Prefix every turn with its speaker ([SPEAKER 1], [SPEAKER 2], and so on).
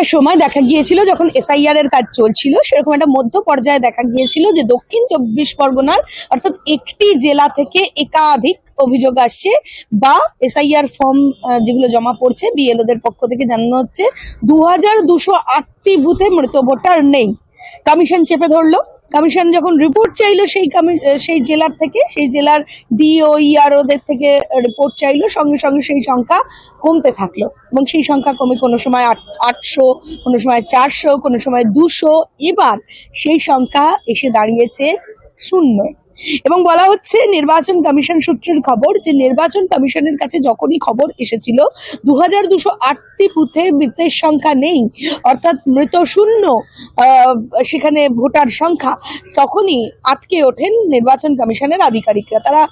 [SPEAKER 1] একটা সময় দেখা গিয়েছিল যখন এসআইআর এর কাজ চলছিল, সেরকম একটা মধ্য পর্যায়ে দেখা গিয়েছিল যে দক্ষিণ চব্বিশ পরগনার অর্থাৎ একটি জেলা থেকে একাধিক অভিযোগ আসছে বা এসআইআর ফর্ম যেগুলো জমা পড়ছে বিএলওদের পক্ষ থেকে জানানো হচ্ছে দু হাজার দুশো আটটি বুথে মৃত ভোটার নেই। কমিশন চেপে ধরলো। কমিশন যখন রিপোর্ট চাইলো সেই সেই জেলার থেকে, সেই জেলার ডিও ইআরওদের থেকে রিপোর্ট চাইলো, সঙ্গে সঙ্গে সেই সংখ্যা কমতে থাকল। এবং সেই সংখ্যা কমে কোনো সময় আট- আটশো, কোনো সময় চারশো, কোনো সময় দুশো। এবার সেই সংখ্যা এসে দাঁড়িয়েছে শূন্য। এবং বলা হচ্ছে, নির্বাচন কমিশন সূত্রের খবর যে, নির্বাচন কমিশনের কাছে যখনই খবর এসেছিল দু হাজার দুশো আটটি বুথে মৃতের সংখ্যা নেই, অর্থাৎ মৃত শূন্য সেখানে ভোটার সংখ্যা, তখনই আটকে ওঠেন নির্বাচন কমিশনের আধিকারিকরা। তারা